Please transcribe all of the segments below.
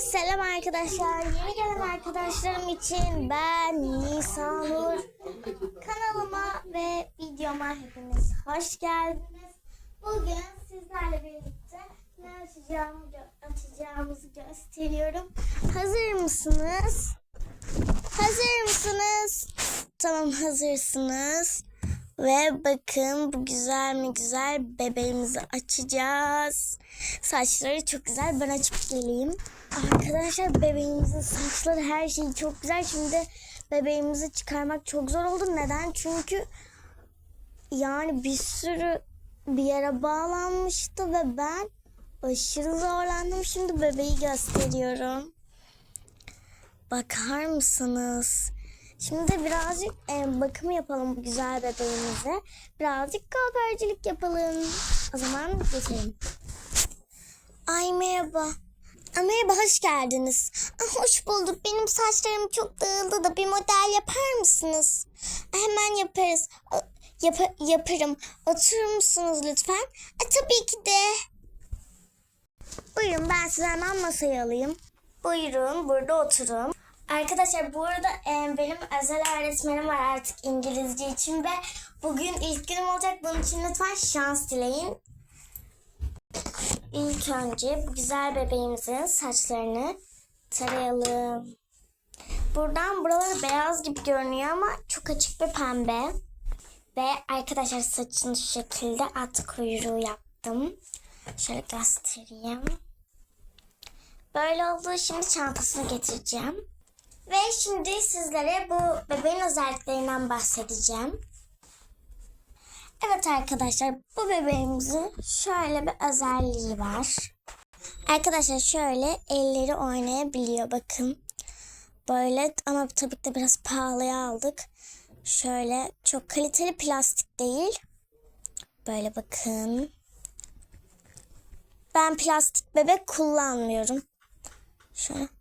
selam arkadaşlar. Yeni gelen arkadaşlarım için ben Nisanur. Kanalıma ve videoma hepiniz hoş geldiniz. Bugün sizlerle birlikte ne açacağımı açacağımızı gösteriyorum. Hazır mısınız? Hazır mısınız? Tamam hazırsınız. Ve bakın bu güzel mi güzel bebeğimizi açacağız. Saçları çok güzel. Ben açıp geleyim. Arkadaşlar bebeğimizin saçları her şeyi çok güzel. Şimdi bebeğimizi çıkarmak çok zor oldu. Neden? Çünkü yani bir sürü bir yere bağlanmıştı ve ben aşırı zorlandım. Şimdi bebeği gösteriyorum. Bakar mısınız? Şimdi birazcık e, bakım yapalım bu güzel bebeğimize. Birazcık kuaförcülük yapalım. O zaman geçelim. Ay merhaba. Aa, merhaba hoş geldiniz. Aa, hoş bulduk. Benim saçlarım çok dağıldı da bir model yapar mısınız? Aa, hemen yaparız. Yap- yaparım. Oturur musunuz lütfen? Aa, tabii ki de. Buyurun ben size hemen masayı alayım. Buyurun burada oturun. Arkadaşlar bu arada benim özel öğretmenim var artık İngilizce için ve bugün ilk günüm olacak. Bunun için lütfen şans dileyin. İlk önce bu güzel bebeğimizin saçlarını tarayalım. Buradan buraları beyaz gibi görünüyor ama çok açık bir pembe. Ve arkadaşlar saçını şu şekilde at kuyruğu yaptım. Şöyle göstereyim. Böyle oldu. Şimdi çantasını getireceğim. Ve şimdi sizlere bu bebeğin özelliklerinden bahsedeceğim. Evet arkadaşlar bu bebeğimizin şöyle bir özelliği var. Arkadaşlar şöyle elleri oynayabiliyor bakın. Böyle ama tabii ki de biraz pahalıya aldık. Şöyle çok kaliteli plastik değil. Böyle bakın. Ben plastik bebek kullanmıyorum. Şöyle.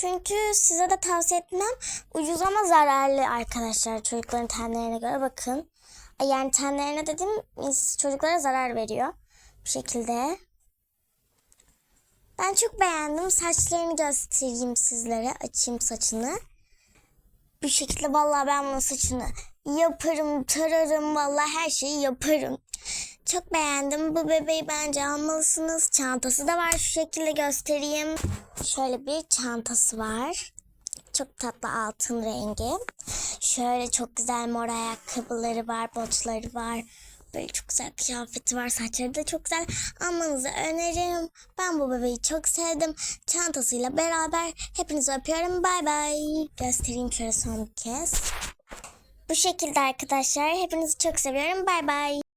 Çünkü size de tavsiye etmem. Ucuz ama zararlı arkadaşlar çocukların tenlerine göre bakın. Yani tenlerine dedim çocuklara zarar veriyor. Bu şekilde. Ben çok beğendim. Saçlarını göstereyim sizlere. Açayım saçını. Bu şekilde vallahi ben bunun saçını yaparım, tararım. Vallahi her şeyi yaparım. Çok beğendim. Bu bebeği bence almalısınız. Çantası da var. Şu şekilde göstereyim. Şöyle bir çantası var. Çok tatlı altın rengi. Şöyle çok güzel mor ayakkabıları var, botları var. Böyle çok güzel kıyafeti var. Saçları da çok güzel. Almanızı öneririm. Ben bu bebeği çok sevdim. Çantasıyla beraber hepinizi öpüyorum. Bay bay. Göstereyim şöyle son bir kez. Bu şekilde arkadaşlar. Hepinizi çok seviyorum. Bay bay.